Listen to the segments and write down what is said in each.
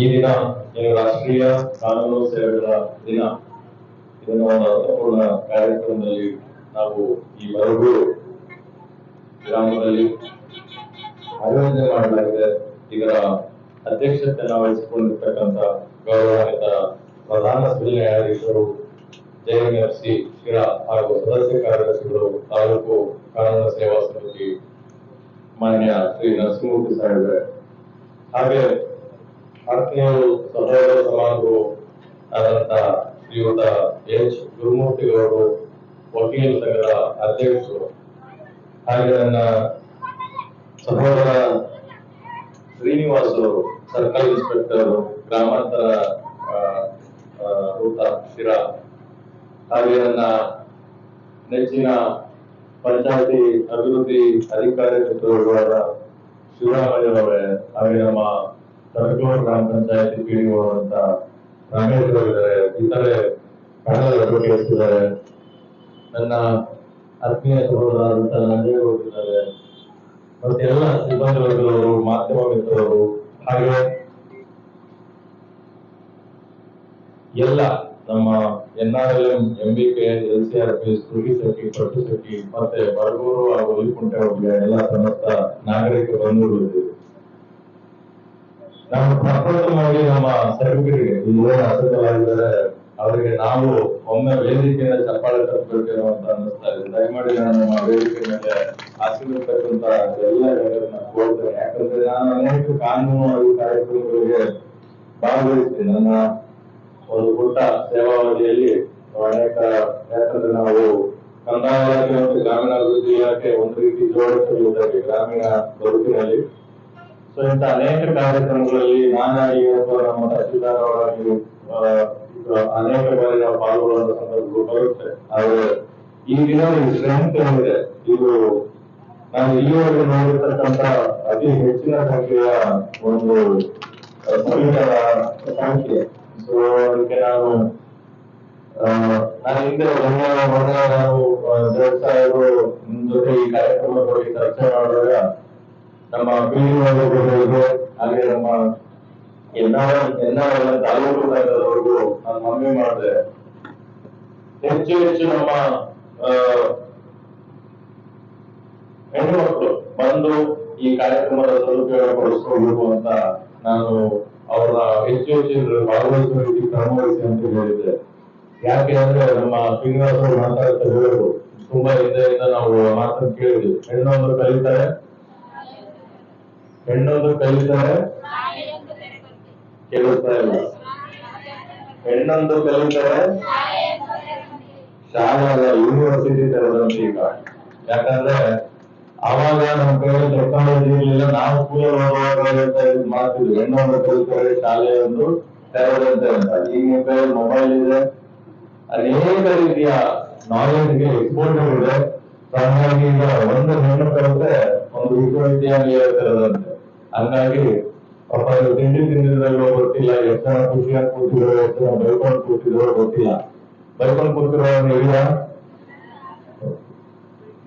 ಈ ದಿನ ಏನು ರಾಷ್ಟ್ರೀಯ ಕಾನೂನು ಸೇವೆಗಳ ದಿನ. ಇದನ್ನು ಒಂದು ಅರ್ಥಪೂರ್ಣ ಕಾರ್ಯಕ್ರಮದಲ್ಲಿ ನಾವು ಈ ಮರಗೂರು ಗ್ರಾಮದಲ್ಲಿ ಆಯೋಜನೆ ಮಾಡಲಾಗಿದೆ. ಇದರ ಅಧ್ಯಕ್ಷತೆಯನ್ನು ವಹಿಸಿಕೊಂಡಿರ್ತಕ್ಕಂಥ ಗೌರವಾನ್ವಿತ ಪ್ರಧಾನ ಸಭೆ ನ್ಯಾಯಾಧೀಶರು ಜೆಎನ್ಎಫ್ಸಿ ಶಿರಾ ಹಾಗೂ ಸದಸ್ಯ ಕಾರ್ಯದರ್ಶಿಗಳು, ತಾಲೂಕು ಕಾನೂನು ಸೇವಾ ಸಮಿತಿ ಮಾನ್ಯ ಶ್ರೀ ನರಸಿಂಹಮೂರ್ತಿ ಸಾಹೇಬ್ರೆ. ಹಾಗೆ ಆತ್ಮೀಯರು ಸಹೋದರ ಸಮಾನರು ಆದಂತ ಶ್ರೀಯುತ ಎಚ್. ಗುರುಮೂರ್ತಿ ಅವರು ವಕೀಲ ಸಂಘದ ಅಧ್ಯಕ್ಷರು ಹಾಗೆ ನನ್ನ ಸಹೋದರ ಶ್ರೀನಿವಾಸ್ ಅವರು ಸರ್ಕಲ್ ಇನ್ಸ್ಪೆಕ್ಟರ್ ಗ್ರಾಮಾಂತರ ರೂತ ಶಿರ ಹಾಗೆ ನನ್ನ ನೆಚ್ಚಿನ ಪಂಚಾಯತಿ ಅಭಿವೃದ್ಧಿ ಅಧಿಕಾರಿ ಶಿವರಾಮಯ್ಯವರೇ ಶಿವರಾಮಯ್ಯನವರೇ ಹಾಗೆ ನಮ್ಮ ತರಕೂರು ಗ್ರಾಮ ಪಂಚಾಯತಿ ಪಿಡಿಒ ಅಂತ ರಮೇಶ್ ಇದ್ದಾರೆ ಇತರೆ ಅಡ್ವೊಕೇಟ್ಸ್ ಇದ್ದಾರೆ ನನ್ನ ಆತ್ಮೀಯ ಸಹೋದರಾದಂತ ನಂಜೇಗೌಡ ಇದ್ದಾರೆ ಮತ್ತೆ ಎಲ್ಲ ಸಿಬ್ಬಂದಿ ವರ್ಗದವರು ಮಾಧ್ಯಮ ಮಿತ್ರರು, ಹಾಗೆ ಎಲ್ಲ ನಮ್ಮ N R L M M B K, L C R P Sugi Shetty, Pattu Shetty, ಮತ್ತೆ ಬರಗೂರು ಹಾಗೂ ಹುಲಿಕುಂಟೆ ಎಲ್ಲ ಸಮಸ್ತ ನಾಗರಿಕ ಬಂಧುಗಳು ನಮ್ಮ ಮಾಡಿ ನಮ್ಮ ಸರ್ವಿಕರಿಗೆ ಏನು ಅಸಲಾಗಿದ್ದಾರೆ ಅವರಿಗೆ ನಾವು ಒಮ್ಮೆ ವೇದಿಕೆಯಿಂದ ಚಪ್ಪಾಳೆ ತರಬೇಕು ಅಂತ ಅನ್ನಿಸ್ತಾ ಇದೆ. ದಯಮಾಡಿ ನಾನು ನಮ್ಮ ವೇದಿಕೆ ಮೇಲೆ ಹಾಸಿರ್ತಕ್ಕಂತ ಎಲ್ಲ ಜನರನ್ನ ಕೋರ್ತೇನೆ ಯಾಕಂದ್ರೆ ನಾನು ಅನೇಕ ಕಾನೂನು ಕಾರ್ಯಕ್ರಮಗಳಿಗೆ ಭಾಗವಹಿಸಿ ನನ್ನ ಒಂದು ಪುಟ್ಟ ಸೇವಾವಧಿಯಲ್ಲಿ ಅನೇಕ ಯಾಕಂದ್ರೆ ನಾವು ಕಂದಾಯ ಇಲಾಖೆ ಮತ್ತು ಗ್ರಾಮೀಣಾಭಿವೃದ್ಧಿ ಇಲಾಖೆ ಒಂದು ರೀತಿ ಜೋಡಿಸಲಿದ್ದಾರೆ ಗ್ರಾಮೀಣ ಬದುಕಿನಲ್ಲಿ ಸೊ ಇಂಥ ಅನೇಕ ಕಾರ್ಯಕ್ರಮಗಳಲ್ಲಿ ನಾನಾಗಿ ಅಥವಾ ನಮ್ಮ ಆ, ಅನೇಕ ಬಾರಿ ನಾವು ಪಾಲ್ಗೊಳ್ಳುವಂತ ಸಂದರ್ಭಗಳು ಬರುತ್ತೆ. ಆದ್ರೆ ಈ ದಿನ ಸ್ಟ್ರೆಂತ್ ಏನಿದೆ ಇದು ನಾನು ಇಲ್ಲಿವರೆಗೆ ನೋಡಿರ್ತಕ್ಕಂತ ಅತಿ ಹೆಚ್ಚಿನ ಸಂಖ್ಯೆಯ ಒಂದು ಸಂಖ್ಯೆ ಸೊ ಅದಕ್ಕೆ ನಾನು ನಾನು ಹಿಂದೆ ಮೊನ್ನೆ ಮೊನ್ನೆ ನಾನು ಆ, ಜಡ್ ಸಾಹೇಬರು ಜೊತೆ ಈ ಕಾರ್ಯಕ್ರಮದ ಬಗ್ಗೆ ಚರ್ಚೆ ಮಾಡಿದಾಗ ನಮ್ಮ ಪಿಡಿಒಗಳಿಗೆ ಹಾಗೆ ನಮ್ಮ ಎನ್ಆರ್ ಎನ್ಆರ್ ತಾಲೂಕು ಮಟ್ಟದವರೆಗೂ ನಾನು ಮನವಿ ಮಾಡಿದೆ. ಹೆಚ್ಚು ಹೆಚ್ಚು ನಮ್ಮ ಹೆಣ್ಮಕ್ಳು ಹೆಣ್ಣು ಬಂದು ಈ ಕಾರ್ಯಕ್ರಮದ ಸದುಪಯೋಗ ಪಡಿಸ್ಕೊಳ್ಬೇಕು ಅಂತ ನಾನು ಅವರ ಹೆಚ್ಚು ಹೆಚ್ಚು ಭಾಗವಹಿಸುವ ಕ್ರಮವಹಿಸಿ ಅಂತ ಹೇಳಿದ್ದೆ. ಯಾಕೆ ಅಂದ್ರೆ ನಮ್ಮ ಶ್ರೀನಿವಾಸ ಮಾತಾಡ್ತಾ ಹೇಳಿದ್ರು ತುಂಬಾ ಹಿಂದೆಯಿಂದ ನಾವು ಮಾತನ್ನು ಕೇಳಿದ್ವಿ. ಹೆಣ್ಣೊಂದು ಕಲಿತಾರೆ ಹೆಣ್ಣೊಂದು ಕಲಿತಾರೆ? ಕೇಳುತ್ತಾ ಇಲ್ಲ. ಹೆಣ್ಣೊಂದು ಕಲಿತಾರೆ? ಶಾಲೆ ಅಲ್ಲ ಯೂನಿವರ್ಸಿಟಿ ತೆರೆದಂತೆ ಈಗ ಯಾಕಂದ್ರೆ ಅವಾಗ ನಮ್ಮ ಕೈಯಲ್ಲಿ ಟೆಕ್ನಾಲಜಿ ಇರಲಿಲ್ಲ. ನಾವು ಸ್ಕೂಲ್ ಹೋಗುವಾಗ ಅಂತ ಇದು ಮಾಡ್ತಿದ್ವಿ ಹೆಣ್ಣೊಂದು ಕಲಿತಾರೆ ಶಾಲೆಯೊಂದು ತೆರೆದಂತೆ ಅಂತ. ಈಗ ನಿಮ್ಮ ಕೈಯಲ್ಲಿ ಮೊಬೈಲ್ ಇದೆ ಅನೇಕ ರೀತಿಯ ನಾಲೆಜ್ಗೆ ಎಕ್ಸ್ಪೋಜರ್ ಇದೆ. ಹಂಗಾಗಿ ಈಗ ಒಂದು ಹೆಣ್ಣು ಕಲಿತ್ರೆ ಒಂದು ವಿಶ್ವವಿದ್ಯಾನಿಲಯ ತೆರೆದಂತೆ ಹಂಗಾಗಿ ಪಾಪ ತಿಂಡಿ ತಿಂದಿದ್ರಲ್ಲೋ ಗೊತ್ತಿಲ್ಲ ಎಷ್ಟು ಜನ ಖುಷಿಯಾಗಿ ಕೂತಿದ್ರು ಎಷ್ಟು ಜನ ಬೈಕೊಂಡು ಕೂತಿದ್ರು ಗೊತ್ತಿಲ್ಲ. ಬೈಕೊಂಡು ಕೂತಿರೋರು ಇಲ್ಲ?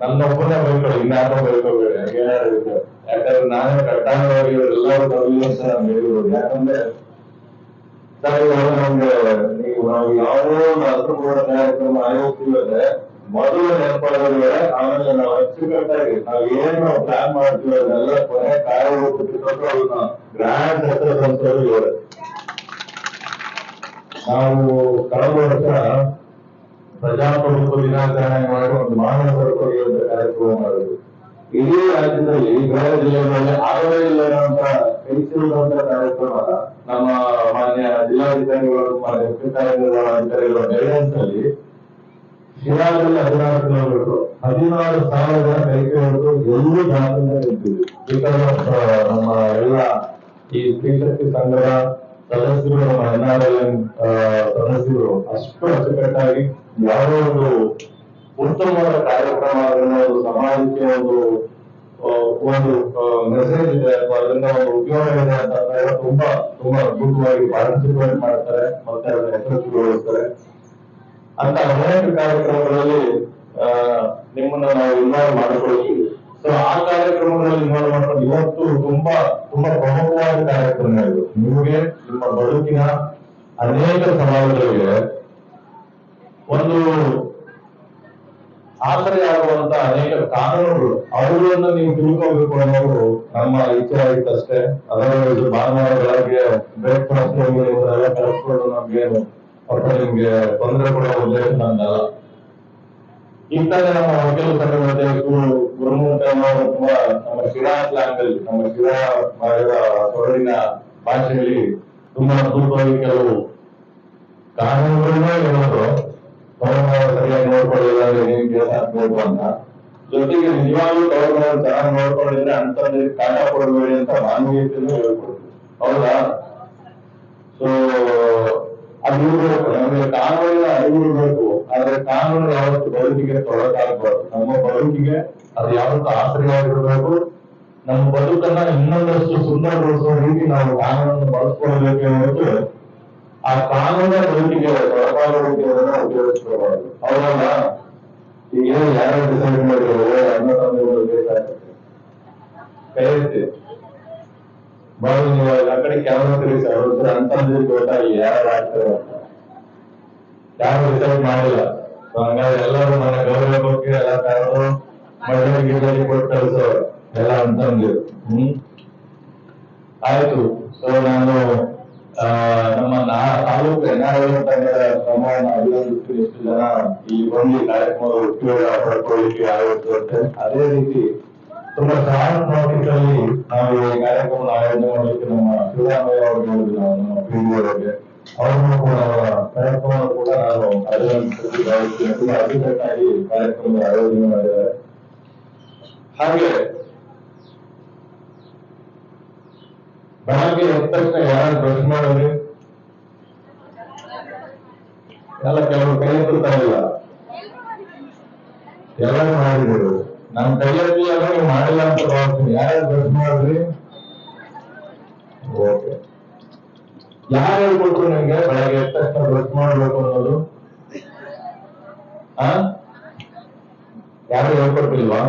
ನನ್ನೊಬ್ಬನೇ ಬೈಕೊಳ್ಳಿ ಇನ್ಯಾರೋ ಬೈಕೋಬೇಡಿ ಏನಾದ್ರು ಯಾಕಂದ್ರೆ ನಾನೇ ಇವರೆಲ್ಲರೂ ಬರಲಿ ಅಂತ ನಾನು ಯಾಕಂದ್ರೆ, ಸರ್ ನಮ್ಗೆ ನೀವು ನಾವು ಯಾವುದೋ ಒಂದು ಅರ್ಥಪೂರ್ಣ ಕಾರ್ಯಕ್ರಮ ಆಯೋಜಿಸ್ತೀವಿ ಮೊದಲು ನೆನಪಾಗೋದ್ರೆ ಆಮೇಲೆ ನಾವು ಅಚ್ಚುಕಟ್ಟಾಗಿ ನಾವು ಏನು ಪ್ಲಾನ್ ಮಾಡ್ತೀವಿ ಅದನ್ನೆಲ್ಲ ಕೊನೆ ಕಾರ್ಯಗಳು ಅದನ್ನ ಗ್ರ್ಯಾಂಡ್ ಅಂತ ಹೇಳಿ ಹೇಳಿ ನಾವು ಕಳೆದ ವರ್ಷ ಪ್ರಜಾಪ್ರಭುತ್ವ ದಿನಾಚರಣೆ ಮಾಡಿ ಒಂದು ಮಾನವ ಅಂತ ಕಾರ್ಯಕ್ರಮ ಮಾಡಿದ್ವಿ. ಇಡೀ ರಾಜ್ಯದಲ್ಲಿ ಬೇರೆ ಜಿಲ್ಲೆಗಳಲ್ಲಿ ಆಗಲೇ ಇಲ್ಲ ಅಂತ ಕೈಸಿರುವಂತ ಕಾರ್ಯಕ್ರಮ ನಮ್ಮ ಮಾನ್ಯ ಜಿಲ್ಲಾಧಿಕಾರಿಗಳು, ಮಾನ್ಯ ಅಧಿಕಾರಿಗಳ ಅಧಿಕಾರಿಗಳ ಗೈಡೆನ್ಸ್ ಅಲ್ಲಿ ಹದಿನಾರು ಕಿಲೋಮೀಟರ್. ಹದಿನಾರು ಸಾವಿರ ಹೊಡೆದು ಎಲ್ಲೂ ಬಿಕಾಸ್ ನಮ್ಮ ಎಲ್ಲ ಈ ಸ್ತ್ರೀಶಕ್ತಿ ಸಂಘದ ಸದಸ್ಯರು, ನಮ್ಮ ಎನ್ ಆರ್ ಸದಸ್ಯರು ಅಷ್ಟು ಅಚ್ಚುಕಟ್ಟಾಗಿ ಯಾವುದೋ ಒಂದು ಉತ್ತಮವಾದ ಕಾರ್ಯಕ್ರಮ ಒಂದು ಸಮಾಜಕ್ಕೆ ಒಂದು ಒಂದು ಮೆಸೇಜ್ ಇದೆ. ಅಥವಾ ಅದರಿಂದ ಒಂದು ಉಪಯೋಗ ಇದೆ ಅಂತ ತುಂಬಾ ತುಂಬಾ ಅದ್ಭುತವಾಗಿ ಪಾರ್ಟಿಸಿಪೇಟ್ ಮಾಡ್ತಾರೆ ಮತ್ತೆ ಅದನ್ನ ಯಶಸ್ವಿಗೊಳಿಸ್ತಾರೆ ಅಂತ ಅನೇಕ ಕಾರ್ಯಕ್ರಮಗಳಲ್ಲಿ ನಿಮ್ಮನ್ನ ನಾವು ಇನ್ವಾಲ್ವ್ ಮಾಡಿಕೊಳ್ತೀವಿ ಸೊ ಆ ಕಾರ್ಯಕ್ರಮಗಳಲ್ಲಿ ಇನ್ವಾಲ್ವ್ ಮಾಡ್ಕೊಂಡು ಇವತ್ತು ತುಂಬಾ ತುಂಬಾ ಪ್ರಮುಖವಾದ ಕಾರ್ಯಕ್ರಮ ಇದು. ನಿಮಗೆ, ನಿಮ್ಮ ಬದುಕಿನ ಅನೇಕ ಸವಾಲುಗಳಿಗೆ ಒಂದು ಆಸರೆಯಾಗುವಂತ ಅನೇಕ ಕಾನೂನುಗಳು. ಅವುಗಳನ್ನು ನೀವು ತಿಳ್ಕೊಬೇಕು ಅನ್ನೋದು ನಮ್ಮ ಇಚ್ಛೆ ಆಗಿತ್ತಷ್ಟೇ ಅದರಲ್ಲಿ ಭಾನುವಾರ ಬೆಳಗ್ಗೆ ಬ್ರೇಕ್ಫಾಸ್ಟ್ ಕಲಿಸ್ಕೊಂಡು ನಮ್ಗೆ ಸ್ವಲ್ಪ ನಿಮ್ಗೆ ತೊಂದರೆ ಕೊಡುವ ಉದ್ದೇಶ ನನ್ನಲ್ಲ ಇಂತಾನೆ ನಮ್ಮ ಸಂಘದ ಅಧ್ಯಕ್ಷರು ಗುರುಮುಖ ತುಂಬಾ ನಮ್ಮ ಶಿರಾ ಸ್ಲಾಂಗ್ ನಮ್ಮ ಶಿರಾ ಮಾಡಿದ ಸೊರಡಿನ ಭಾಷೆಯಲ್ಲಿ ತುಂಬಾ ಅದ್ಭುತವಾಗಿ ಕೆಲವು ಕಾನೂನುಗಳನ್ನ ಹೇಳೋದು. ಸರಿಯಾಗಿ ನೋಡ್ಕೊಳ್ಳಿಲ್ಲ ಅಂದ್ರೆ ಏನ್ ಕೆಲಸ ಆಗ್ಬೋದು ಅಂತ. ಜೊತೆಗೆ ನಿಜವಾಗ್ಲೂ ಗೌರವ ಚೆನ್ನಾಗಿ ನೋಡ್ಕೊಂಡಿದ್ರೆ ಅಂತಂದ್ರೆ ಕಾಟ ಕೊಡಬೇಡಿ ಅಂತ ಮಾನವೀಯತೆಯನ್ನು ಹೇಳ್ಕೊಡ್ತೀವಿ. ಹೌದಾ? ಇರ್ಬೇಕು ನಮಗೆ ಕಾನೂನಿನ ಅರಿವು ಆದ್ರೆ ಕಾನೂನು ಯಾವತ್ತು ಬದುಕಿಗೆ ತೊಡಕಾಗಬಾರ್ದು. ನಮ್ಮ ಬದುಕಿಗೆ ಅದು ಯಾವತ್ತು ಆಸರೆಯಾಗಿರ್ಬೇಕು. ನಮ್ಮ ಬದುಕನ್ನ ಇನ್ನೊಂದಷ್ಟು ಸುಂದರಗೊಳಿಸುವ ರೀತಿ ನಾವು ಕಾನೂನನ್ನು ಬಳಸ್ಕೊಳ್ಬೇಕು ಹೊರತು ಆ ಕಾನೂನ ಬದುಕಿಗೆ ತೊಡಕಾಗುವಿಕೆ ಉಪಯೋಗಿಸ್ಕೊಳ್ಬಾರ್ದು. ಹೌದಲ್ಲ? ಈಗ ಯಾರು ಡಿಸೈಡ್ ಮಾಡಿರೋ ಅನ್ನ ತಂದೆಗಳು ಬೇಕಾಗುತ್ತೆ ಕೈ ಎತ್ತಿ. అక్కడ ತಿರುಗಿಸಿ ಅವ್ರ ಅಂತಂದ್ರೆ ಗೊತ್ತಾಗಿ ಯಾರು ಆಗ್ತಾರೆ ಯಾರು ಡಿಸೈಡ್ ಮಾಡಿಲ್ಲ. ಹಂಗಾಗಿ ಎಲ್ಲರೂ ಮನೆ ಗೌರವ ಬಗ್ಗೆ ಎಲ್ಲ ಕಾರಣ ಮದುವೆ ಕೊಟ್ಟು ಕಳಿಸೋರು. ಎಲ್ಲ ಹ್ಮ್? ಆಯ್ತು. ಸೊ ನಾನು ನಮ್ಮ ತಾಲೂಕು ಎನ್ಆರ್ಐ ತಂಡದ ಶ್ರಮವನ್ನು ಅಭಿನಂದಿಸ್ತೀನಿ ಎಷ್ಟು ಜನ ಈ ಒಂದು ಕಾರ್ಯಕ್ರಮದ ಉಪಯೋಗ ಪಡ್ಕೊಳ್ಳಿಕ್ಕೆ ಅದೇ ರೀತಿ ತುಂಬಾ ಸಹಾನುಭೂತಿಗಳಲ್ಲಿ ನಾವು ಈ ಕಾರ್ಯಕ್ರಮ ಆಯೋಜನೆ ಮಾಡಲಿಕ್ಕೆ ನಮ್ಮ ಶಿವರಾಮಯ್ಯ ಅವರು ಹೇಳಿದ್ರು ನಾವು ನಮ್ಮ ಪಿ ಅವರಿಗೆ ಅವ್ರನ್ನು ಕೂಡ ಅವರ ಕಾರ್ಯಕ್ರಮವನ್ನು ಕೂಡ. ತುಂಬಾ ಅಚ್ಚುಕಟ್ಟಾಗಿ ಕಾರ್ಯಕ್ರಮದ ಆಯೋಜನೆ ಮಾಡಿದ್ದಾರೆ. ಹಾಗೆ ಬೆಳಗ್ಗೆ ಎದ್ದ ತಕ್ಷಣ ಯಾರು ಬ್ರಷ್ ಮಾಡಿದ್ರಿ ಎಲ್ಲ ಕೆಲವರು ಕೈ ಎತ್ತುತ್ತಾ ಇಲ್ಲ. ಎಲ್ಲ ಮಾಡಿದ್ರು ನಮ್ ಕೈಯಲ್ಲಿ ನೀವು ಮಾಡಿಲ್ಲ ಅಂತ ಭಾವಿಸ್ತೀನಿ. ಯಾರ್ಯಾರು ಬ್ರಷ್ ಮಾಡಿದ್ರಿ? ಓಕೆ. ಯಾರು ಹೇಳ್ಬೇಕು ನಿಮ್ಗೆ? ಬೆಳಗ್ಗೆ ಎದ್ದ ತಕ್ಷಣ ಬ್ರಷ್ ಮಾಡ್ಬೇಕು ಅನ್ನೋದು? ಆ? ಯಾರು ಹೇಳ್ಕೊಡ್ತಿಲ್ವಾ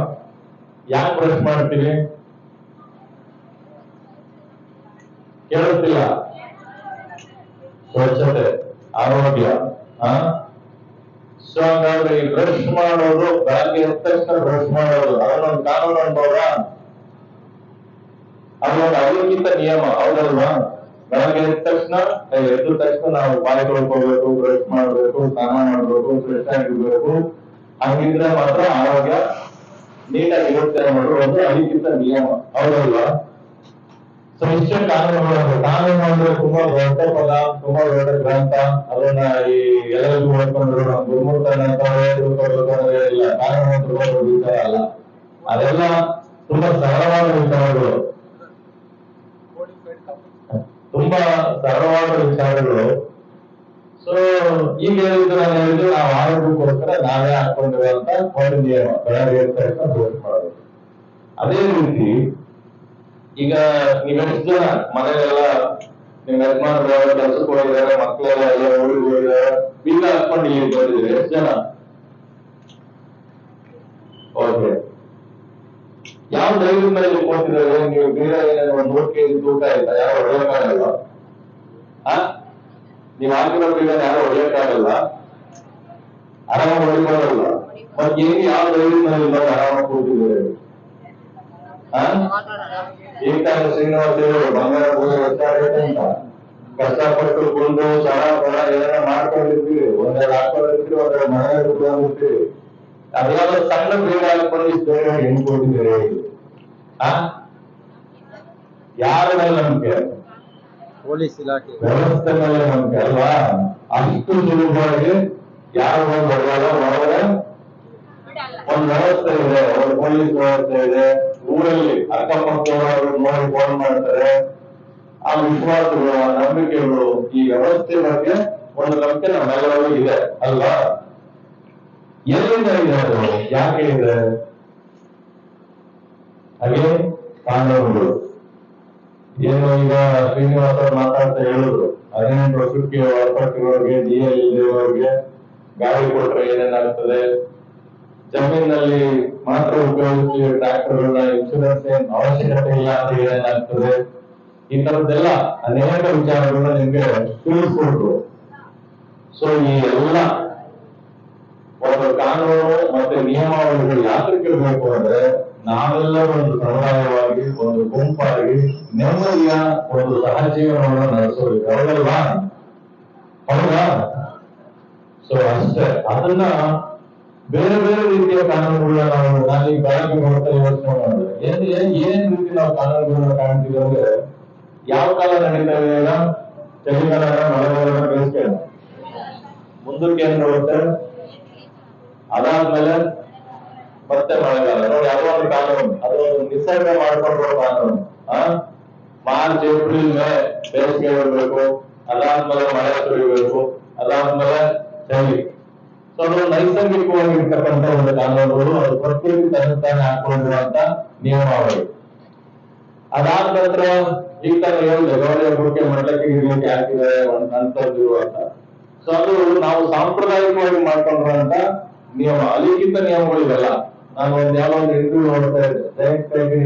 ಯಾಕೆ ಬ್ರಷ್ ಮಾಡ್ತೀವಿ ಕೇಳುತ್ತಿಲ್ಲ. ಸ್ವಚ್ಛತೆ. ಆರೋಗ್ಯ. ಆ? ಸೊ ಹಾಗಾದ್ರೆ ಈ ಬ್ರಷ್ ಮಾಡೋದು ಬೆಳಗ್ಗೆ ಎದ್ದ ತಕ್ಷಣ ಬ್ರಷ್ ಮಾಡೋದು, ಅದನ್ನೊಂದು ಕಾನೂನು ಅನ್ಬೋದ ಅದೊಂದು ಅಲಿಖಿತ ನಿಯಮ, ಹೌದಲ್ವಾ? ಬೆಳಗ್ಗೆ ಎದ್ದ ತಕ್ಷಣ ಎದ್ದ ತಕ್ಷಣ ನಾವು ಬಾಯಿ ತೊಳ್ಕೋಬೇಕು, ಬ್ರಷ್ ಮಾಡ್ಬೇಕು, ಸ್ನಾನ ಮಾಡ್ಬೇಕು ಫ್ರೆಶ್ ಆಗಿರ್ಬೇಕು. ಹಂಗಿದ್ರೆ ಮಾತ್ರ ಆರೋಗ್ಯ ನೀಟಾಗಿ ಇರುತ್ತೆ ಅನ್ನೋದು ಒಂದು ಅಲಿಖಿತ ನಿಯಮ, ಹೌದಲ್ವಾ? ಸೊ ಇಷ್ಟೇ ಕಾನೂನುಗಳು ಕಾನೂನು ಅಂದ್ರೆ ತುಂಬಾ ದೊಡ್ಡ ಪದ, ತುಂಬಾ ದೊಡ್ಡ ಗ್ರಂಥ. ಅದನ್ನ ಈ ಎಲ್ಲರಿಗೂ ಓದ್ಕೊಂಡ್ರು ಗುರುಮೂರ್ತನ ತಿಳ್ಕೊಳ್ಬೇಕಂದ್ರೆ ಇಲ್ಲ. ಕಾನೂನು ತುಂಬಾ ದೊಡ್ಡ ವಿಚಾರ ಅಲ್ಲ. ಅದೆಲ್ಲ ತುಂಬಾ ಸರಳವಾದ ವಿಚಾರಗಳು. ತುಂಬಾ ಸರಳವಾದ ವಿಚಾರಗಳು. ಸೊ ಈಗ ಹೇಳಿದ್ರು ನಾನು ಹೇಳಿದ್ರು ನಾವು ಆರೋಗ್ಯಕ್ಕೋಸ್ಕರ ನಾವೇ ಹಾಕೊಂಡಿರುವಂತ ಒಂದು ನಿಯಮ ಬೆಳಗ್ಗೆ ಮಾಡೋದು ಅದೇ ರೀತಿ ಈಗ ನೀವೆಷ್ಟು ಜನ ಮನೆಯಲ್ಲ ನಿಮ್ ಯಜಮಾನರು ಕೆಲ್ಸಕ್ಕೆ ಹೋಗಿದ್ದಾರೆ ಮಕ್ಕಳೆಲ್ಲ ಎಲ್ಲ ಊರಿಗೆ ಹೋಗಿದ್ದಾರೆ ಬೀಗ ಹಾಕೊಂಡು ಇಲ್ಲಿ ಬಂದಿದ್ರೆ ಎಷ್ಟು ಜನ? ಓಕೆ ಯಾವ ಡ್ರೈವಿಂಗ್ ಮೇಲೆ ಕೂತಿದ್ದಾರೆ ನೀವು ಬೇರೆ ಒಂದು ನೂರು ಕೆಜಿ ತೂಕ ಆಯ್ತಾ? ಯಾರು ಹೊಡೆಯೋಕ್ಕಾಗಲ್ಲ ಆ? ನೀವ್ ಹಾಕಿರೋ ಬೀಗ ಯಾರು ಹೊಡೆಯೋಕ್ಕಾಗಲ್ಲ ಆರಾಮ ಹೊಡಿಬೋದಲ್ಲ? ಮತ್ತೆ ಏನು ಯಾವ ಡ್ರೈವಿಂಗ್ ಮೇಲೆ ಬಂದು ಆರಾಮ ಕೂತಿದ್ದಾರೆ ಆ? ತಾನು ಶ್ರೀನಿವಾಸ ಬಂಗಾರ ಪೂಜೆ ಹೆಚ್ಚಾಗೈತೆ ಅಂತ ಕಷ್ಟಪಟ್ಟು ಕೊಂಡು ಸರ ಪರ ಏನಾರ ಮಾಡ್ಕೊಂಡಿರ್ತೀವಿ ಒಂದೆರಡು ಹಾಕೊಂಡಿರ್ತೀವಿ ಒಂದೆರಡು ಮನೆ ಇಟ್ಕೊಂಡಿರ್ತೀವಿ ಅದೆಲ್ಲ ಸಣ್ಣ ಬೇಗ ಹಾಕೊಂಡು ಇಷ್ಟು ಬೇಗ ಹೆಂಗ್ ಕೊಟ್ಟಿದ್ದೀರಿ ಹೇಳಿ ಆ? ಯಾರ ಮೇಲೆ ನಂಬಿಕೆ? ಪೊಲೀಸ್ ಇಲಾಖೆ. ವ್ಯವಸ್ಥೆ ಮೇಲೆ ನಂಬಿಕೆ ಅಲ್ವಾ? ಅಷ್ಟು ಸುಲಭವಾಗಿ ಯಾರು ಬಂದು ಹೊಡೆಯಲ್ಲ ಒಂದು ಒಂದ್ ವ್ಯವಸ್ಥೆ ಇದೆ ಒಂದು ಪೊಲೀಸ್ ವ್ಯವಸ್ಥೆ ಇದೆ. ಊರಲ್ಲಿ ಅಕ್ಕಪಕ್ಕದವರು ನೋಡಿ ಫೋನ್ ಮಾಡ್ತಾರೆ ಆ ವಿಶ್ವಾಸಗಳು ಆ ನಂಬಿಕೆಗಳು ಈ ವ್ಯವಸ್ಥೆ ಬಗ್ಗೆ ಒಂದು ನಂಬಿಕೆ ನಮ್ಮೆಲ್ಲರೂ ಇದೆ ಅಲ್ವಾ ಎಲ್ಲಿಂದ ಇದೆ ಅದು ಯಾಕೆ ಇದೆ ಹಾಗೆ ಪಾಂಡವರು ಏನು ಈಗ ಶ್ರೀನಿವಾಸ ಮಾತಾಡ್ತಾ ಹೇಳಿದ್ರು ಹದಿನೆಂಟು ವರ್ಷಕ್ಕೆ ಒಳಪಟ್ಟಿರೋರಿಗೆ ಡಿ ಎಲ್ ಗಾಡಿ ಕೊಟ್ರೆ ಏನೇನಾಗ್ತದೆ ಜಮೀನಲ್ಲಿ ಮಾತ್ರ ಉಪಯೋಗಿಸಿ ಟ್ರಾಕ್ಟರ್ಗಳ ಇನ್ಶೂರೆನ್ಸ್ ಏನ್ ಅವಶ್ಯಕತೆ ಇಲ್ಲ ಅಂತ ಏನಾಗ್ತದೆ ಇಂಥದ್ದೆಲ್ಲ ಅನೇಕ ವಿಚಾರಗಳನ್ನ ನಿಮ್ಗೆ ತಿಳಿಸ್ಕೊಟ್ರು ಸೊ ಈ ಎಲ್ಲ ಒಂದು ಕಾನೂನು ಮತ್ತೆ ನಿಯಮಾವಳಿಗಳು ಯಾಕೆ ಇರಬೇಕು ಅಂದ್ರೆ ನಾವೆಲ್ಲರೂ ಒಂದು ಸಮುದಾಯವಾಗಿ, ಒಂದು ಗುಂಪಾಗಿ ನೆಮ್ಮದಿಯ ಒಂದು ಸಹಜೀವನವನ್ನು ನಡೆಸೋದಕ್ಕೆ ಹೌದಲ್ವಾ ಹೌದಾ? ಸೊ ಅಷ್ಟೇ. ಅದನ್ನ ಬೇರೆ ಬೇರೆ ರೀತಿಯ ಕಾನೂನುಗಳನ್ನ ನಾವು ನಾನು ಈ ಬೆಳಗ್ಗೆ ನೋಡ್ತಾ ಯೋಚನೆ ಮಾಡಿದ್ರೆ ಏನ್ ಏನ್ ಏನ್ ರೀತಿ ನಾವು ಕಾನೂನುಗಳನ್ನ ಕಾಣ್ತೀವಿ ಅಂದ್ರೆ ಯಾವ ಕಾಲ ನಡೀತಾ ಇದೆ ಈಗ ಚಳಿಗಾಲ ಮಳೆಗಾಲ ಬೇಸಿಗೆ ಮುಂದಕ್ಕೆ ಏನ್ ನೋಡುತ್ತೆ ಅದಾದ್ಮೇಲೆ ಮತ್ತೆ ಮಳೆಗಾಲ ನೋಡಿ, ಅದು ಒಂದು ಕಾನೂನು ಅದು ಒಂದು ನಿಸರ್ಗ ಮಾಡ್ಕೊಂಡಿರೋ ಕಾನೂನು ಆ? ಮಾರ್ಚ್, ಏಪ್ರಿಲ್, ಮೇ ಬೇಸಿಗೆ ಇರಬೇಕು ಅದಾದ್ಮೇಲೆ ಮಳೆ ಸುರಿಬೇಕು. ಅದಾದ್ಮೇಲೆ ಚಳಿ ಸೊ ಅದು ನೈಸರ್ಗಿಕವಾಗಿರ್ತಕ್ಕಂಥ ಒಂದು ಕಾನೂನುಗಳು ಅದು ಪ್ರಕೃತಿ ತನ್ನ ತಾನೇ ಹಾಕೊಂಡಿರುವಂತ ನಿಯಮಾವಳಿ. ಅದಾದ ನಂತರ ಈಗ ತರ ಹೇಳಿದೆ ಗೌರಿ ಹಬ್ಬಕ್ಕೆ ಮಠಕ್ಕೆ ಇರ್ಲಿಕ್ಕೆ ಹಾಕಿದ್ದಾರೆ ಅಂತದ್ದು ಅಂತ ಸೊ ಅದು ನಾವು ಸಾಂಪ್ರದಾಯಿಕವಾಗಿ ಮಾಡ್ಕೊಂಡಿರುವಂತ ನಿಯಮ, ಅಲಿಖಿತ ನಿಯಮಗಳಿವೆಲ್ಲ ನಾನು ಒಂದ್ ಯಾವ ಒಂದು ಇಂಟರ್ವ್ಯೂ ನೋಡ್ತಾ ಇದ್ದೆ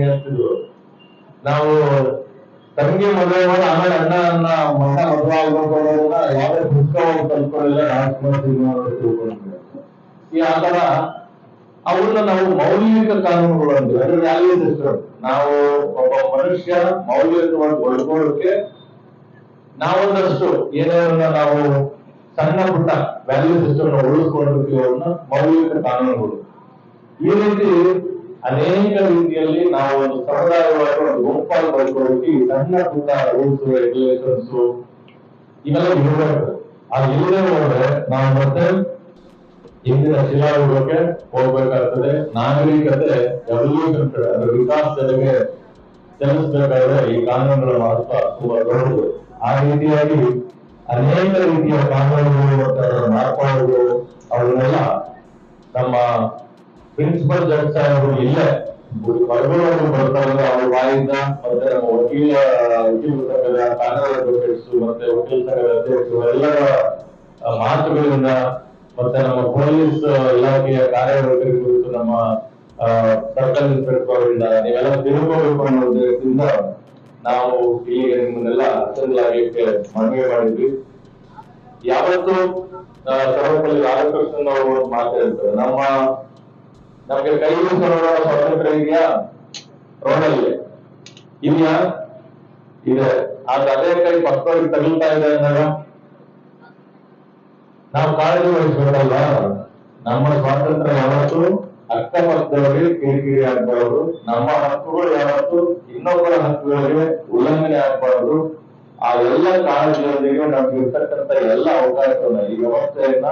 ಹೇಳ್ತಿದ್ರು. ನಾವು ತಂಗಿ ಮದುವೆ ಮಾಡಿ ಆಮೇಲೆ ಅಣ್ಣ ಅನ್ನ ಮಗ ಮದುವೆ ಆಗ್ಬೇಕು ಅನ್ನೋದನ್ನ ಯಾವುದೇ ಪುಸ್ತಕವಾಗಿ ಕಲ್ತ್ಕೊಳ್ಳಿಲ್ಲ ರಾಜ್ಕುಮಾರ್ ತಿಳ್ಕೊಂಡಿದ್ದೆ ಈ ಆತರ ಅವನ್ನ ನಾವು ಮೌಲ್ಯಿಕ ಕಾನೂನುಗಳು ಅಂತೀವಿ ಅಂದ್ರೆ ವ್ಯಾಲ್ಯೂ ಸಿಸ್ಟಮ್ ನಾವು ಒಬ್ಬ ಮನುಷ್ಯ ಮೌಲ್ಯಯುತವಾಗಿ ಒಳ್ಕೊಳ್ಳೋಕೆ ನಾವೊಂದಷ್ಟು ಏನೇನನ್ನ ನಾವು ಸಣ್ಣ ಪುಟ್ಟ ವ್ಯಾಲ್ಯೂ ಸಿಸ್ಟಮ್ ಉಳಿಸ್ಕೊಂಡಿರ್ತೀವಿ ಅವ್ರನ್ನ ಮೌಲ್ಯಿಕ ಕಾನೂನುಗಳು. ಈ ರೀತಿ ಅನೇಕ ರೀತಿಯಲ್ಲಿ ನಾವು ಒಂದು ಸಮುದಾಯವಾಗಿ ಒಂದು ಗುಂಪಾಗಿ ಬರ್ಕೊಳ್ಳೋಕೆ ಸಣ್ಣ ಪುಟ್ಟ ರೂಲ್ಸ್ ರೆಗ್ಯುಲೇಷನ್ಸ್ ಇವೆಲ್ಲ ಇರಬೇಕು ಅದು ಇಲ್ಲದೆ ಹೋದ್ರೆ ನಾವು ಮತ್ತೆ ಇಂದಿನ ಶಿಲಾರೂಢಕ್ಕೆ ಹೋಗ್ಬೇಕಾಗ್ತದೆ. ನಾಗರಿಕತೆ ಎವಲ್ಯೂಷನ್ ಅಂದ್ರೆ ವಿಕಾಸದೆಡೆಗೆ ಚಲಿಸಬೇಕಾದ್ರೆ ಈ ಕಾನೂನುಗಳ ಮಹತ್ವ ತುಂಬಾ ದೊಡ್ಡದು. ಆ ರೀತಿಯಾಗಿ ಅನೇಕ ರೀತಿಯ ಕಾನೂನುಗಳು ಮತ್ತೆ ಅದರ ಮಾರ್ಪಾಡುಗಳು, ಅವನ್ನೆಲ್ಲ ನಮ್ಮ ಪ್ರಿನ್ಸಿಪಲ್ ಜಡ್ಜ್ ಸಾಹೇಬರು ಇಲ್ಲೇ. ಹೊರಗಡೆ ಬರ್ತಾರಲ್ಲ ಅವ್ರ ಬಾಯಿಂದ ಮತ್ತೆ ನಮ್ಮ ವಕೀಲ ವಕೀಲ ಸಂಘದ ಕಾನೂನು ಅಡ್ವೊಕೇಟ್ಸ್ ಮತ್ತೆ ವಕೀಲ ಸಂಘದ ಅಧ್ಯಕ್ಷರು ಎಲ್ಲರ ಮಾತುಗಳಿಂದ ಮತ್ತೆ ನಮ್ಮ ಪೊಲೀಸ್ ಇಲಾಖೆಯ ಕಾರ್ಯವೈಖರಿ ಕುರಿತು ನಮ್ಮ ಸರ್ಕಲ್ ಇನ್ಸ್ಪೆಕ್ಟರ್ ಅವರಿಂದ ನೀವೆಲ್ಲ ತಿಳ್ಕೋಬೇಕು ಅನ್ನೋ ಉದ್ದೇಶದಿಂದ ನಾವು ಇಲ್ಲಿಗೆ ನಿಮ್ಮನ್ನೆಲ್ಲ ಅಸೆಂಬ್ಲಿ ಆಗಲಿಕ್ಕೆ ಮನವಿ ಮಾಡಿದ್ವಿ. ಯಾವತ್ತು ಸರ್ವಪಲ್ಲಿ ರಾಧಾಕೃಷ್ಣನ್ ಅವರು ಮಾತಾಡ್ತಾರೆ. ನಮ್ಮ ನಮ್ಗೆ ಕೈ ನೋಡೋ ಸ್ವಾತಂತ್ರ್ಯ ಇದೆಯಾ? ರೋಡಲ್ಲಿ ಇದೆಯಾ? ಇದೆ. ಆದ್ರೆ ಅದೇ ಕೈ ಪಕ್ಕದವ್ರಿಗೆ ತಗಲ್ತಾ ಇದೆ ಅಂದಾಗ ನಾವು ಕಾಳಜಿ ವಹಿಸ್ಬೇಕಲ್ಲ. ನಮ್ಮ ಸ್ವಾತಂತ್ರ್ಯ ಯಾವತ್ತು? ಅಕ್ಕಪಕ್ಕದವರಿಗೆ ಕಿರಿಕಿರಿ ಆಗ್ಬಾರ್ದು. ನಮ್ಮ ಹಕ್ಕುಗಳು ಯಾವತ್ತು? ಇನ್ನೊಬ್ಬರ ಹಕ್ಕುಗಳಿಗೆ ಉಲ್ಲಂಘನೆ ಆಗ್ಬಾರ್ದು. ಆ ಎಲ್ಲ ಕಾಳಜಿಯೊಂದಿಗೆ ನಮ್ಗೆ ಇರ್ತಕ್ಕಂಥ ಎಲ್ಲ ಅವಕಾಶವನ್ನ ಈ ವ್ಯವಸ್ಥೆಯನ್ನ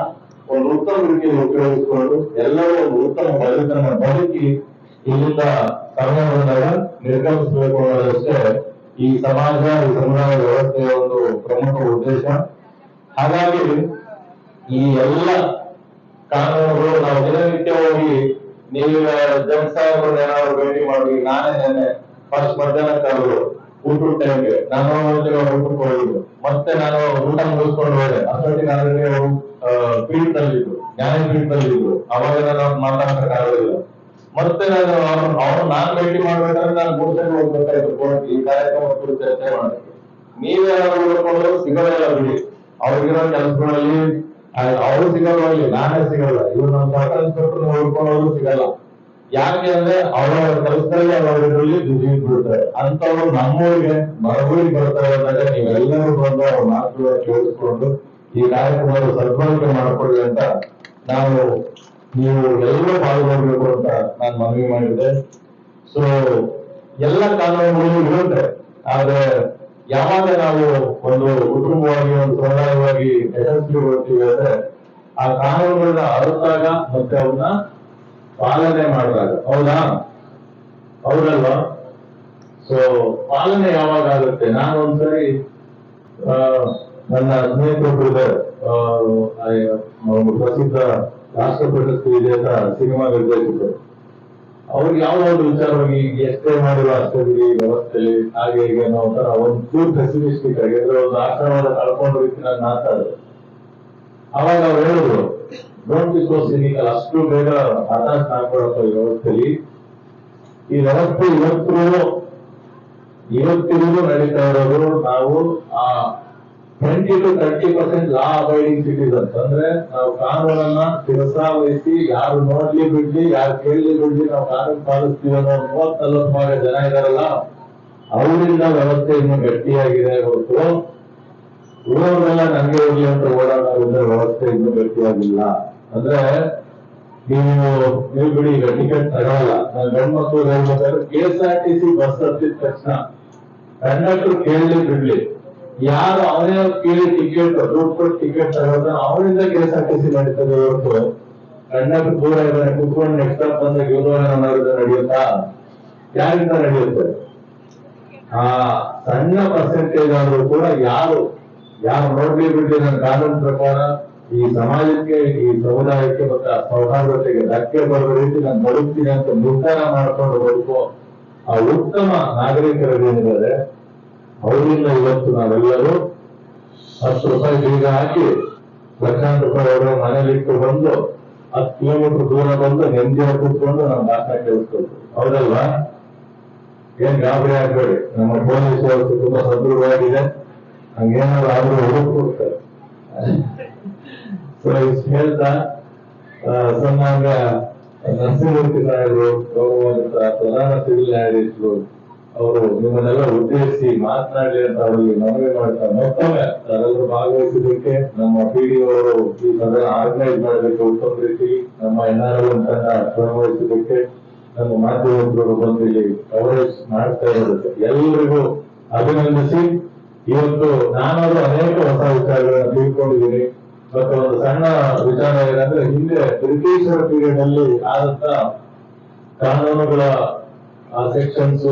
ಒಂದು ಉತ್ತಮ ರೀತಿಯಲ್ಲಿ ಉಪಯೋಗಿಸಿಕೊಂಡು ಎಲ್ಲರೂ ಒಂದು ಉತ್ತಮ ಬದುಕನ್ನು ಬದುಕಿ ಇಲ್ಲಿಂದ ಸರ್ವದಿಂದ ನಿರ್ಗಮಿಸಬೇಕು ಅನ್ನೋದಷ್ಟೇ ಈ ಸಮಾಜ, ಈ ಸಮುದಾಯ ವ್ಯವಸ್ಥೆಯ ಒಂದು ಪ್ರಮುಖ ಉದ್ದೇಶ. ಹಾಗಾಗಿ ಈ ಎಲ್ಲ ಕಾನೂನುಗಳು ನಾವು ದಿನನಿತ್ಯ ಹೋಗಿ ನೀವು ಜನ ಸಾಹೇಬ್ರನ್ನ ಏನಾದ್ರು ಭೇಟಿ ಮಾಡಿ, ನಾನೇ ನೆನೆ ಫಸ್ಟ್ ಮಧ್ಯಾಹ್ನ ಕರೆದ್ರು ಊಟದ ಟೈಮ್ಗೆ ನಾನು ಊಟಕ್ಕೆ ಹೋಗಿದ್ದು ಮತ್ತೆ ನಾನು ಊಟ ಮುಗಿಸ್ಕೊಂಡು ಹೋದೆ. ಅಷ್ಟೊತ್ತಿಗೆ ಆಲ್ರೆಡಿ ಅವರು ಫೀಲ್ಡ್ ನ್ಯಾಯಪೀಠದಲ್ಲಿದ್ರು ಅವಾಗ ನಾನು ಮಾತಾಡಕ್ ಆಗಲಿಲ್ಲ ಮತ್ತೆ ನಾನು ಅವ್ರ ನಾನ್ ಭೇಟಿ ಮಾಡ್ಬೇಕಾದ್ರೆ ನಾನು ಗುಡ್ಸಲ್ಲಿ ಹೋಗ್ಬೇಕಾಯ್ತು ಕೋರ್ಟ್ ಈ ಕಾರ್ಯಕ್ರಮ ಕುರಿತು ಚರ್ಚೆ ಮಾಡಕ್ಕೆ. ನೀವೇನಾದ್ರು ಉಳ್ಕೊಂಡ್ರು ಸಿಗೋದಿಲ್ಲ ಬಿಡಿ. ಅವ್ರಿಗಿರೋ ಕೆಲಸಗಳಲ್ಲಿ ಅವರು ಸಿಗಲ್ಲ ಅಲ್ಲಿ ನಾನೇ ಸಿಗಲ್ಲ. ಇವ್ರು ನಮ್ಮ ಸರ್ಕಾರ ಇನ್ಸ್ಪೆಕ್ಟರ್ ನೋಡ್ಕೊಳ್ಳೋರು ಸಿಗಲ್ಲ. ಯಾಕೆ ಅಂದ್ರೆ ಅವರ ಕೆಲಸದಲ್ಲಿ ಅವರ ಇದರಲ್ಲಿ ಬಿಸಿ ಬಿಡ್ತಾರೆ. ಅಂತವ್ರು ನಮ್ಮೂರಿಗೆ ಮರಗೂರಿಗೆ ಬರ್ತಾರೆ ಅಂದಾಗ ನೀವೆಲ್ಲರೂ ಬಂದು ಅವ್ರ ಮಾತುಗಳನ್ನ ಕೇಳಿಸ್ಕೊಂಡು ಈ ಕಾರ್ಯಕ್ರಮದ ಸದ್ಬಳಕೆ ಮಾಡಿಕೊಳ್ಳಿ ಅಂತ ನಾವು, ನೀವು ಎಲ್ಲರೂ ಪಾಲ್ಗೊಳ್ಬೇಕು ಅಂತ ನಾನು ಮನವಿ ಮಾಡಿದ್ದೆ ಸೊ ಎಲ್ಲ ಕಾನೂನುಗಳು ಇರುತ್ತೆ. ಆದ್ರೆ ಯಾವಾಗ ನಾವು ಒಂದು ಕುಟುಂಬವಾಗಿ, ಒಂದು ಸಮುದಾಯವಾಗಿ ಯಶಸ್ವಿ ಹೋಗ್ತೀವಿ ಅಂದ್ರೆ ಆ ಕಾನೂನುಗಳನ್ನ ಅರಿತಾಗ ಮತ್ತೆ ಅವನ್ನ ಪಾಲನೆ ಮಾಡಿದಾಗ ಹೌದಾ? ಹೌದಲ್ವಾ? ಸೊ ಪಾಲನೆ ಯಾವಾಗ ಆಗುತ್ತೆ? ನಾನು ಒಂದ್ಸರಿ ನನ್ನ ಸ್ನೇಹಿತರು ಆ, ಆ, ಒಬ್ಬ ಪ್ರಸಿದ್ಧ ರಾಷ್ಟ್ರ ಪ್ರಶಸ್ತಿ ಅಂತ ಸಿನಿಮಾ ನಿರ್ದೇಶಕರು. ಅವ್ರಿಗೆ ಯಾವ ಒಂದು ವಿಚಾರವಾಗಿ ಎಷ್ಟೇ ಮಾಡಿರೋ ಅಷ್ಟೇ ಬಿಡಿ ವ್ಯವಸ್ಥೆಯಲ್ಲಿ ಹಾಗೆ ಹೀಗೆ ಅನ್ನೋ ತರ ಒಂದು ಚೂರು ಪೆಸಿಮಿಸ್ಟಿಕ್ ಆಗಿ ಅಂದ್ರೆ ಒಂದು ಆಶ್ರಮದ ಕಳ್ಕೊಂಡು ರೀತಿ ನಾನು ಅವಾಗ ಅವ್ರು ಹೇಳಿದ್ರು ಸಿನಿಕಲ್ ಅಷ್ಟು ಬೇಗ ಹತಾಶ ಆಗ್ಬಿಡಪ್ಪ ಈ ವ್ಯವಸ್ಥೆಯಲ್ಲಿ ಈ ವ್ಯವಸ್ಥೆ ಇವತ್ತು ಇವತ್ತಿಗೂ ನಡೀತಾ ಇರೋದು ನಾವು ಆ twenty to thirty percent law abiding citizens ಅಂದ್ರೆ ನಾವು ಕಾನೂನನ್ನ ಶಿರಸಾವಹಿಸಿ ಯಾರು ನೋಡ್ಲಿ ಬಿಡ್ಲಿ, ಯಾರು ಕೇಳಲಿ ಬಿಡ್ಲಿ ನಾವು ಕಾನೂನು ಪಾಲಿಸ್ತೀವಿ ಅನ್ನೋ ಮೂವತ್ ನಲ್ವತ್ತು ಭಾಗ ಜನ ಇದಾರಲ್ಲ, ಅವರಿಂದ ವ್ಯವಸ್ಥೆ ಇನ್ನು ಗಟ್ಟಿಯಾಗಿದೆ ಹೊರತು ಉಳಿದವರೆಲ್ಲ ನಂಗೆ ಹೋಗ್ಲಿ ಅಂತ ಓಡಾಡೋದ್ರಿಂದ ವ್ಯವಸ್ಥೆ ಇನ್ನು ಗಟ್ಟಿಯಾಗಿಲ್ಲ. ಅಂದ್ರೆ ನೀವು ನೀವು ಬಿಡಿ ಈಗ ಟಿಕೆಟ್ ತಗೊಳಲ್ಲ. ನಾನು ಗಂಡು ಮಕ್ಕಳು ಹೇಳ್ಬೇಕಾದ್ರೆ K S R T C bus ಹತ್ತಿದ ತಕ್ಷಣ ಕಂಡಕ್ಟರ್ ಕೇಳಲಿ ಬಿಡ್ಲಿ. ಯಾರು ಅವನೇ ಕೇಳಿ ಟಿಕೆಟ್ ದುಡ್ಡು ಕೊಟ್ಟು ಟಿಕೆಟ್ ತಗೋದ ಅವನಿಂದ K S R T C ನಡೀತದೆ ಹೊರತು. ಕಂಡಕ್ಟರ್ ದೂರ ಇದ್ದಾನೆ ಕುತ್ಕೊಂಡು ನೆಕ್ಸ್ಟ್ ಸ್ಟಾಪ್ ಬಂದಾಗ ಇವರು ಏನಾದ್ರು ನಡೆಯುತ್ತಾ? ಯಾರಿಂದ ನಡೆಯುತ್ತೆ? ಆ ಸಣ್ಣ ಪರ್ಸೆಂಟೇಜ್ ಆದ್ರೂ ಕೂಡ ಯಾರು ಯಾರು ನೋಡ್ಲಿ ಬಿಡ್ಲಿ ನನ್ನ ಕಾನೂನು ಪ್ರಕಾರ. ಈ ಸಮಾಜಕ್ಕೆ, ಈ ಸಮುದಾಯಕ್ಕೆ ಮತ್ತೆ ಆ ಸೌಹಾರ್ದತೆಗೆ ಧಕ್ಕೆ ಬರುವ ರೀತಿ ನಾನು ಬದುಕ್ತೀನಿ ಅಂತ ನಿರ್ಧಾರ ಮಾಡ್ಕೊಂಡು ಬದುಕೋ ಆ ಉತ್ತಮ ನಾಗರಿಕರೇನಿದ್ದಾರೆ ಅವರಿಂದ ಇವತ್ತು ನಾವೆಲ್ಲರೂ ಹತ್ತು ರೂಪಾಯಿ ಬೀಗ ಹಾಕಿ ಲಕ್ಷಾಂತರ ರೂಪಾಯಿ ಅವರ ಮನೆಯಲ್ಲಿಟ್ಟು ಬಂದು ಹತ್ತು ಕಿಲೋಮೀಟರ್ ದೂರ ಬಂದು ನೆಮ್ಮದಿಯಾಗಿ ಕೂತ್ಕೊಂಡು ನಾವು ಮಾತನ್ನ ಕೇಳಿಸ್ಕೊಳ್ತೀವಿ ಹೌದಲ್ವಾ? ಏನ್ ಗಾಬರಿ ಆಗ್ಬೇಡಿ. ನಮ್ಮ ಪೊಲೀಸ್ ವ್ಯವಸ್ಥೆ ತುಂಬಾ ಸದೃಢವಾಗಿದೆ. ಹಂಗೇನಾದ್ರು ಆದ್ರೂ ಹುಡುಕ್ಕೊಡ್ತಾರೆ. ಇಷ್ಟು ಹೇಳ್ತಾ ಆ, ಸನ್ಮಾನ್ಯ ನರಸಿಂಹಮೂರ್ತಿ ಗೌರವಾನ್ವಿತ ಪ್ರಧಾನ ಸಿವಿಲ್ ನ್ಯಾಯಾಧೀಶರು ಅವರು ನಿಮ್ಮನ್ನೆಲ್ಲ ಉದ್ದೇಶಿಸಿ ಮಾತನಾಡಲಿ ಅಂತ ಅವರಿಗೆ ಮನವಿ ಮಾಡ್ತಾ ಮತ್ತೊಮ್ಮೆ ತಾವೆಲ್ಲರೂ ಭಾಗವಹಿಸಿದ್ದಕ್ಕೆ ನಮ್ಮ ಪಿಡಿ ಅವರು ಈ ಸದನ ಆರ್ಗನೈಸ್ ಮಾಡಲಿಕ್ಕೆ ಉತ್ತಮ ರೀತಿ ನಮ್ಮ ಎನ್ ಆರ್ ಎಲ್ ತಂಡ ಶ್ರಮವಹಿಸಿದ್ದಕ್ಕೆ ನಮ್ಮ ಮಾಧ್ಯಮದವರು ಬಂದು ಇಲ್ಲಿ ಕವರೇಜ್ ಮಾಡ್ತಾ ಇರುತ್ತೆ ಎಲ್ಲರಿಗೂ ಅಭಿನಂದಿಸಿ. ಇವತ್ತು ನಾನಾದ್ರೂ ಅನೇಕ ಹೊಸ ವಿಚಾರಗಳನ್ನು ತಿಳ್ಕೊಂಡಿದ್ದೀನಿ. ಮತ್ತೆ ಒಂದು ಸಣ್ಣ ವಿಚಾರ ಏನಂದ್ರೆ ಹಿಂದೆ ಬ್ರಿಟಿಷರ ಪೀರಿಯಡ್ ಅಲ್ಲಿ ಆದಂತ ಕಾನೂನುಗಳ ಸೆಕ್ಷನ್ಸ್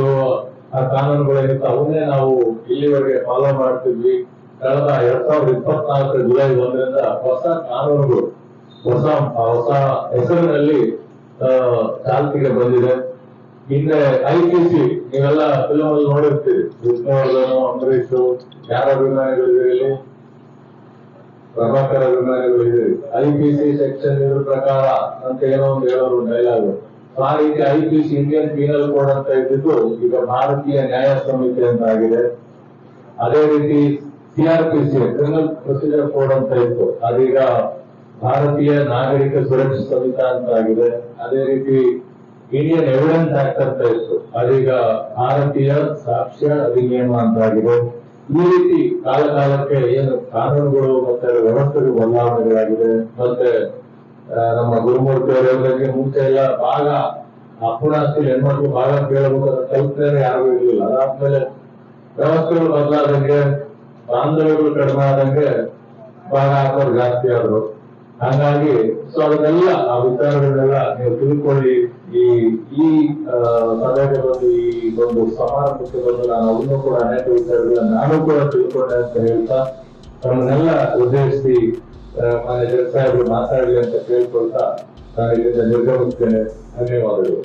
ಆ ಕಾನೂನುಗಳೇನಿತ್ತು ಅವನ್ನೇ ನಾವು ಇಲ್ಲಿವರೆಗೆ ಫಾಲೋ ಮಾಡ್ತಿದ್ವಿ. ಕಳೆದ ಎರಡ್ ಸಾವಿರದ ಇಪ್ಪತ್ನಾಲ್ಕರ ಜುಲೈ ಒಂದರಿಂದ ಹೊಸ ಕಾನೂನುಗಳು, ಹೊಸ ಹೊಸ ಹೆಸರಿನಲ್ಲಿ ಚಾಲ್ತಿಗೆ ಬಂದಿದೆ. ಹಿಂದೆ ಐ ಪಿ ಸಿ, ನೀವೆಲ್ಲ ಫಿಲಮ್ ಅಲ್ಲಿ ನೋಡಿರ್ತೀರಿ. ವಿಷ್ಣುವರ್ಧನ್, ಅಂಬರೀಶ್, ಯಾರ ಅಭಿಮಾನಿಗಳಿದ್ದೀರಿ ಪ್ರಭಾಕರ್ ಅಭಿಮಾನಿಗಳಿದ್ದೀರಿ ಐ ಪಿ ಸಿ ಸೆಕ್ಷನ್ ಇದ್ರ ಪ್ರಕಾರ ಅಂತ ಏನೋ ಒಂದು ಹೇಳೋರು ಡೈಲಾಗ್ ಆ ರೀತಿ I P C Indian penal code ಅಂತ ಇದ್ದಿದ್ದು ಈಗ ಭಾರತೀಯ ನ್ಯಾಯ ಸಮಿತಿ ಅಂತ ಆಗಿದೆ ಅದೇ ರೀತಿ ಸಿಆರ್ಪಿಸಿ ಕ್ರಿಮಿನಲ್ ಪ್ರೊಸೀಜರ್ ಕೋಡ್ ಅಂತ ಇತ್ತು. ಅದೀಗ ಭಾರತೀಯ ನಾಗರಿಕ ಸುರಕ್ಷಾ ಸಂಹಿತಾ ಅಂತ ಆಗಿದೆ ಅದೇ ರೀತಿ ಇಂಡಿಯನ್ ಎವಿಡೆನ್ಸ್ ಆಕ್ಟ್ ಅಂತ ಇತ್ತು. ಅದೀಗ ಭಾರತೀಯ ಸಾಕ್ಷ್ಯ ಅಧಿನಿಯಮ ಅಂತ ಆಗಿದೆ ಈ ರೀತಿ ಕಾಲ ಕಾಲಕ್ಕೆ ಏನು ಕಾನೂನುಗಳು ಮತ್ತೆ ವ್ಯವಸ್ಥೆಗಳು ಬದಲಾವಣೆಗಳಾಗಿದೆ, ಮತ್ತೆ ನಮ್ಮ ಗುರುಮೂರ್ತಿ ಅವರಿಗೆ ಮುಂಚೆ ಎಲ್ಲ ಭಾಗ ಅಪ್ಪಣಾಸ್ತಿ ಹೆಣ್ಮಕ್ಳು ಭಾಗ ಕೇಳಬೇಕಾದ ಕಲ್ಪನೆ ಯಾರಿಗೂ ಇರಲಿಲ್ಲ. ಅದಾದ್ಮೇಲೆ ವ್ಯವಸ್ಥೆಗಳು ಬದಲಾದಂಗೆ, ಬಾಂಧವ್ಯಗಳು ಕಡಿಮೆ ಆದಂಗೆ ಭಾಗ ಹಾಕೋರು ಜಾಸ್ತಿ ಆದ್ರು ಹಾಗಾಗಿ ಸೊ ಅದನ್ನೆಲ್ಲ ಆ ವಿಚಾರಗಳನ್ನೆಲ್ಲ ನೀವು ತಿಳ್ಕೊಳ್ಳಿ. ಈ ಈ ಸಭೆಗೆ ಈ ಒಂದು ಸಮಾರಂಭಕ್ಕೆ ಬಂದು ನಾನು ಅವನ್ನೂ ಕೂಡ ಅನೇಕ ವಿಚಾರಗಳನ್ನ ನಾನು ಕೂಡ ತಿಳ್ಕೊಂಡೆ ಅಂತ ಹೇಳ್ತಾ ಅವನ್ನೆಲ್ಲ ಉದ್ದೇಶಿಸಿ ಮಾನ್ಯ ಜಡ್ ಸಾಹೇಬರು ಮಾತಾಡಲಿ ಅಂತ ಕೇಳ್ಕೊಳ್ತಾ ನಾನು ಇಲ್ಲಿಂದ ನಿರ್ಗಮಿಸ್ತೇನೆ. ಧನ್ಯವಾದಗಳು.